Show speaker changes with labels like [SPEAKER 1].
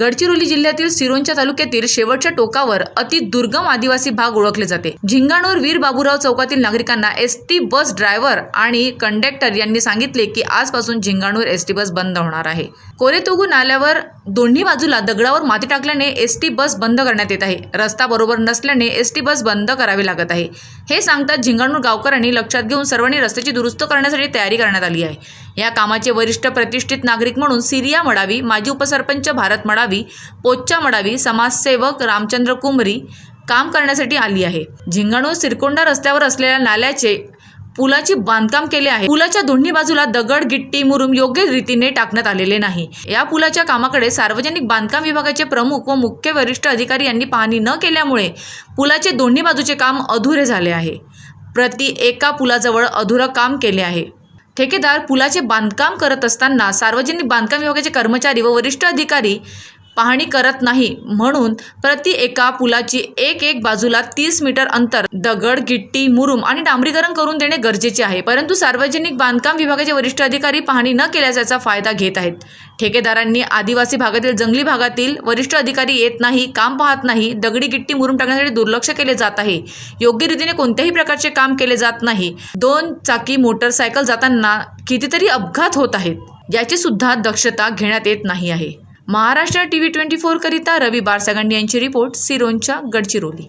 [SPEAKER 1] गडचिरोली जिल्ह्यातील सिरोंच्या तालुक्यातील शेवटच्या टोकावर अति दुर्गम आदिवासी भाग ओळखले जाते. झिंगाणूर वीर बाबूराव चौकातील नागरिकांना एस टी बस ड्रायव्हर आणि कंडक्टर यांनी सांगितले की आजपासून झिंगाणूर एस टी बस बंद होणार आहे. कोरेतोगू नाल्यावर दोन्ही बाजूला दगडावर माती टाकल्याने एस टी बस बंद करण्यात येत आहे. रस्ता बरोबर नसल्याने एस टी बस बंद करावी लागत आहे. हे सांगतात झिंगाणूर गावकऱ्यांनी लक्षात घेऊन सर्वांनी रस्त्याची दुरुस्त करण्यासाठी तयारी करण्यात आली आहे. या कामाचे वरिष्ठ प्रतिष्ठित नागरिक म्हणून सिरिया मडावी माजी उपसरपंच भारत मडावी पोच्चा मडावी समाजसेवक रामचंद्र कुमरी काम करण्यासाठी आली आहे. झिंगाणूर सिरकोंडा रस्त्यावर असलेल्या नाल्याचे पुलाची बांधकाम केले आहे. पुलाच्या दोन्ही बाजूला दगड गिट्टी मुरुम योग्य रीतीने टाकण्यात आलेले नाही. या पुलाच्या कामाकडे सार्वजनिक बांधकाम विभागाचे प्रमुख व मुख्य वरिष्ठ अधिकारी यांनी पाहणी न केल्यामुळे पुलाचे दोन्ही बाजूचे काम अधुरे झाले आहे. प्रति एका पुलाजवळ अधुरं काम केले आहे. ठेकेदार पुलाचे बांधकाम करत असताना सार्वजनिक बांधकाम विभागाचे कर्मचारी व वरिष्ठ अधिकारी पाहणी करत नाही. म्हणून प्रति एका पुलाची एक एक बाजूला तीस मीटर अंतर दगड गिट्टी मुरुम आणि डांबरीकरण करून देणे गरजेचे आहे. परंतु सार्वजनिक बांधकाम विभागाचे वरिष्ठ अधिकारी पाहणी न केल्यास याचा फायदा घेत आहेत. ठेकेदारांनी आदिवासी भागातील जंगली भागातील वरिष्ठ अधिकारी येत नाही काम पाहत नाही दगडी गिट्टी मुरुम टाकण्यासाठी दुर्लक्ष केले जात आहे. योग्य रीतीने कोणत्याही प्रकारचे काम केले जात नाही. दोन चाकी मोटरसायकल जाताना कितीतरी अपघात होत आहेत. याची सुद्धा दक्षता घेण्यात येत नाही आहे. महाराष्ट्र टी व्ही ट्वेंटी फोरकरिता रवी बारसागंडी यांची रिपोर्ट सिरोंच्या गडचिरोली.